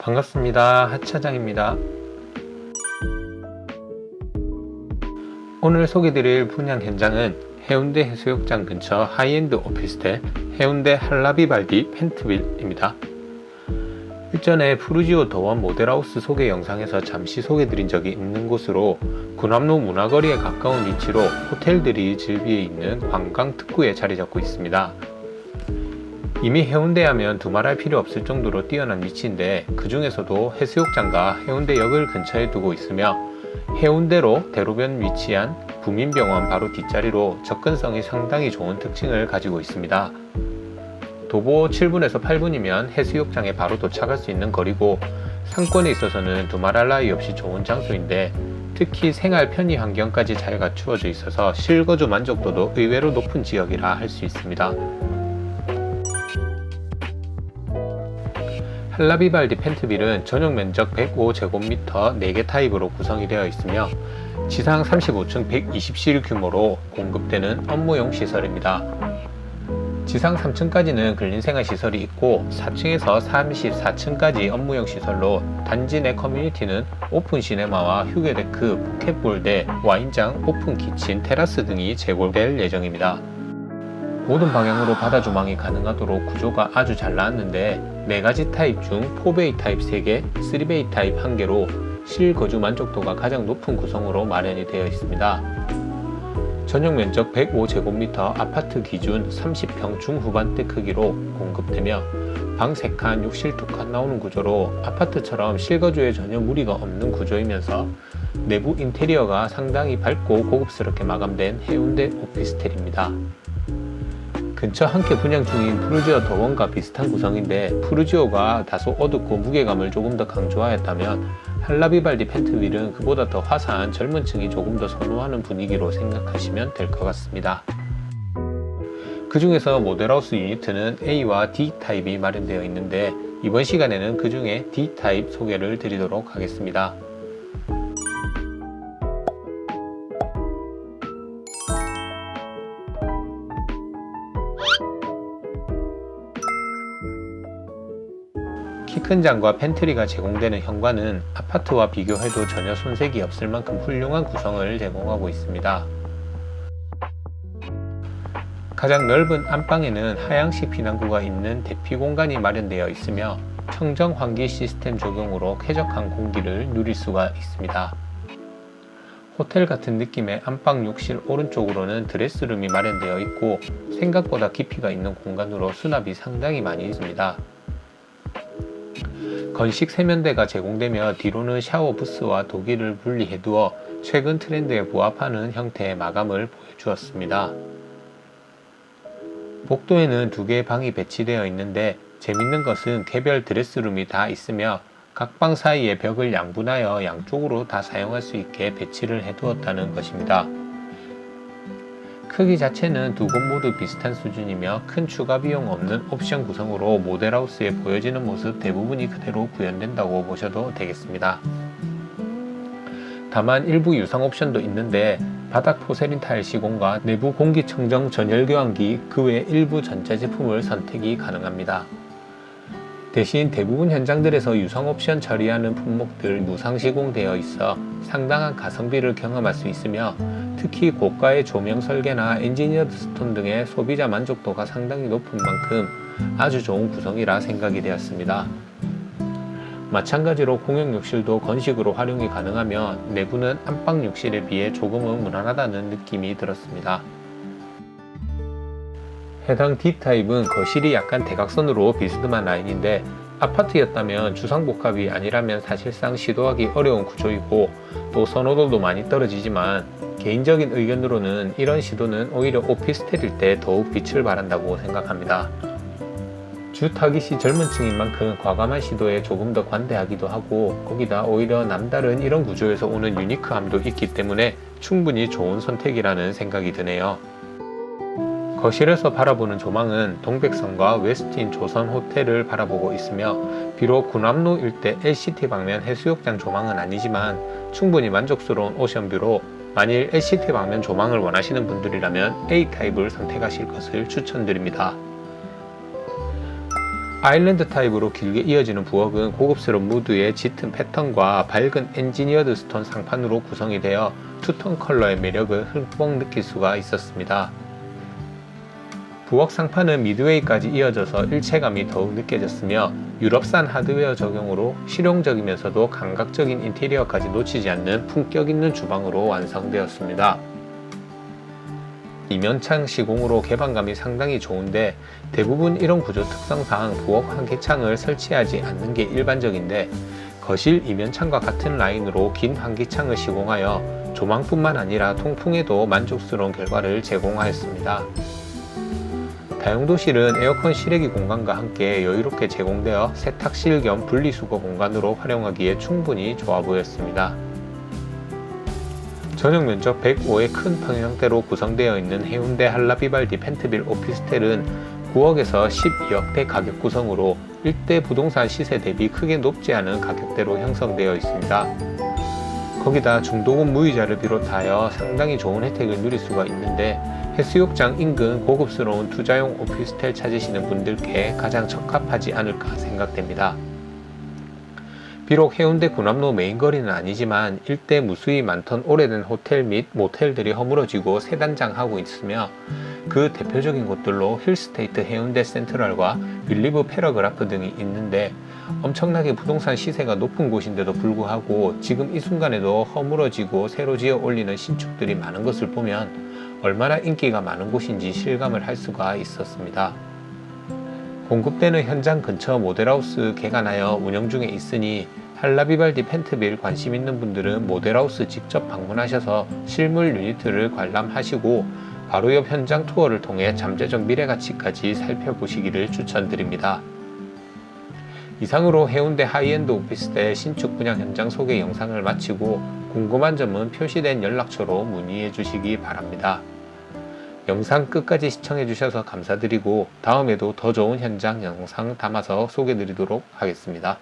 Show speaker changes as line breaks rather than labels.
반갑습니다. 하차장입니다. 오늘 소개드릴 분양 현장은 해운대 해수욕장 근처 하이엔드 오피스텔 해운대 할라비발디 펜트빌입니다. 일전에 푸르지오 더원 모델하우스 소개 영상에서 잠시 소개드린 적이 있는 곳으로 군함로 문화거리에 가까운 위치로 호텔들이 즐비해 있는 관광 특구에 자리 잡고 있습니다. 이미 해운대 하면 두말할 필요 없을 정도로 뛰어난 위치인데 그 중에서도 해수욕장과 해운대역을 근처에 두고 있으며 해운대로 대로변 위치한 부민병원 바로 뒷자리로 접근성이 상당히 좋은 특징을 가지고 있습니다. 도보 7분에서 8분이면 해수욕장에 바로 도착할 수 있는 거리고 상권에 있어서는 두말할 나위 없이 좋은 장소인데 특히 생활 편의 환경까지 잘 갖추어져 있어서 실거주 만족도도 의외로 높은 지역이라 할 수 있습니다. 할라비발디 펜트빌은 전용 면적 105제곱미터 4개 타입으로 구성이 되어 있으며 지상 35층 120실 규모로 공급되는 업무용 시설입니다. 지상 3층까지는 근린생활 시설이 있고 4층에서 34층까지 업무용 시설로 단지 내 커뮤니티는 오픈 시네마와 휴게데크, 포켓볼대, 와인장, 오픈 키친, 테라스 등이 제공될 예정입니다. 모든 방향으로 바다 조망이 가능하도록 구조가 아주 잘 나왔는데 4가지 타입 중 4베이 타입 3개, 3베이 타입 1개로 실거주 만족도가 가장 높은 구성으로 마련이 되어 있습니다. 전용 면적 105제곱미터 아파트 기준 30평 중후반대 크기로 공급되며 방 3칸, 욕실 2칸 나오는 구조로 아파트처럼 실거주에 전혀 무리가 없는 구조이면서 내부 인테리어가 상당히 밝고 고급스럽게 마감된 해운대 오피스텔입니다. 근처 함께 분양 중인 푸르지오 더원과 비슷한 구성인데 푸르지오가 다소 어둡고 무게감을 조금 더 강조하였다면 할라비발디 펜트윌은 그보다 더 화사한 젊은 층이 조금 더 선호하는 분위기로 생각하시면 될 것 같습니다. 그 중에서 모델하우스 유니트는 A와 D 타입이 마련되어 있는데 이번 시간에는 그 중에 D 타입 소개를 드리도록 하겠습니다. 큰 장과 팬트리가 제공되는 현관은 아파트와 비교해도 전혀 손색이 없을 만큼 훌륭한 구성을 제공하고 있습니다. 가장 넓은 안방에는 하향식 피난구가 있는 대피 공간이 마련되어 있으며 청정 환기 시스템 적용으로 쾌적한 공기를 누릴 수가 있습니다. 호텔 같은 느낌의 안방 욕실 오른쪽으로는 드레스룸이 마련되어 있고 생각보다 깊이가 있는 공간으로 수납이 상당히 많이 있습니다. 건식 세면대가 제공되며 뒤로는 샤워 부스와 도기를 분리해 두어 최근 트렌드에 부합하는 형태의 마감을 보여주었습니다. 복도에는 두 개의 방이 배치되어 있는데 재밌는 것은 개별 드레스룸이 다 있으며 각 방 사이에 벽을 양분하여 양쪽으로 다 사용할 수 있게 배치를 해 두었다는 것입니다. 크기 자체는 두 곳 모두 비슷한 수준이며 큰 추가 비용 없는 옵션 구성으로 모델하우스에 보여지는 모습 대부분이 그대로 구현된다고 보셔도 되겠습니다. 다만 일부 유상 옵션도 있는데 바닥 포세린 타일 시공과 내부 공기청정 전열 교환기 그 외 일부 전자제품을 선택이 가능합니다. 대신 대부분 현장들에서 유상 옵션 처리하는 품목들 무상 시공되어 있어 상당한 가성비를 경험할 수 있으며 특히 고가의 조명 설계나 엔지니어드 스톤 등의 소비자 만족도가 상당히 높은 만큼 아주 좋은 구성이라 생각이 되었습니다. 마찬가지로 공용 욕실도 건식으로 활용이 가능하며 내부는 안방 욕실에 비해 조금은 무난하다는 느낌이 들었습니다. 해당 D타입은 거실이 약간 대각선으로 비스듬한 라인인데 아파트였다면 주상복합이 아니라면 사실상 시도하기 어려운 구조이고 또 선호도도 많이 떨어지지만 개인적인 의견으로는 이런 시도는 오히려 오피스텔일 때 더욱 빛을 발한다고 생각합니다. 주 타깃이 젊은 층인 만큼 과감한 시도에 조금 더 관대하기도 하고 거기다 오히려 남다른 이런 구조에서 오는 유니크함도 있기 때문에 충분히 좋은 선택이라는 생각이 드네요. 거실에서 바라보는 조망은 동백성과 웨스틴 조선 호텔을 바라보고 있으며 비록 군함로 일대 LCT 방면 해수욕장 조망은 아니지만 충분히 만족스러운 오션뷰로 만일 LCT 방면 조망을 원하시는 분들이라면 A타입을 선택하실 것을 추천드립니다. 아일랜드 타입으로 길게 이어지는 부엌은 고급스러운 무드의 짙은 패턴과 밝은 엔지니어드 스톤 상판으로 구성이 되어 투톤 컬러의 매력을 흠뻑 느낄 수가 있었습니다. 부엌 상판은 미드웨이까지 이어져서 일체감이 더욱 느껴졌으며 유럽산 하드웨어 적용으로 실용적이면서도 감각적인 인테리어까지 놓치지 않는 품격 있는 주방으로 완성되었습니다. 이면창 시공으로 개방감이 상당히 좋은데 대부분 이런 구조 특성상 부엌 환기창을 설치하지 않는 게 일반적인데 거실 이면창과 같은 라인으로 긴 환기창을 시공하여 조망뿐만 아니라 통풍에도 만족스러운 결과를 제공하였습니다. 다용도실은 에어컨 실외기 공간과 함께 여유롭게 제공되어 세탁실 겸 분리수거 공간으로 활용하기에 충분히 좋아 보였습니다. 전용 면적 105의 큰 평형대로 구성되어 있는 해운대 한라비발디 펜트빌 오피스텔은 9억에서 12억대 가격 구성으로 일대 부동산 시세 대비 크게 높지 않은 가격대로 형성되어 있습니다. 거기다 중도금 무이자를 비롯하여 상당히 좋은 혜택을 누릴 수가 있는데 해수욕장 인근 고급스러운 투자용 오피스텔 찾으시는 분들께 가장 적합하지 않을까 생각됩니다. 비록 해운대 군함로 메인거리는 아니지만 일대 무수히 많던 오래된 호텔 및 모텔들이 허물어지고 세단장하고 있으며 그 대표적인 곳들로 힐스테이트 해운대 센트럴과 빌리브 패러그라프 등이 있는데 엄청나게 부동산 시세가 높은 곳인데도 불구하고 지금 이 순간에도 허물어지고 새로 지어 올리는 신축들이 많은 것을 보면 얼마나 인기가 많은 곳인지 실감을 할 수가 있었습니다. 공급되는 현장 근처 모델하우스 개관하여 운영 중에 있으니 할라비발디 펜트빌 관심 있는 분들은 모델하우스 직접 방문하셔서 실물 유니트를 관람하시고 바로 옆 현장 투어를 통해 잠재적 미래 가치까지 살펴보시기를 추천드립니다. 이상으로 해운대 하이엔드 오피스텔 신축 분양 현장 소개 영상을 마치고 궁금한 점은 표시된 연락처로 문의해 주시기 바랍니다. 영상 끝까지 시청해 주셔서 감사드리고 다음에도 더 좋은 현장 영상 담아서 소개 드리도록 하겠습니다.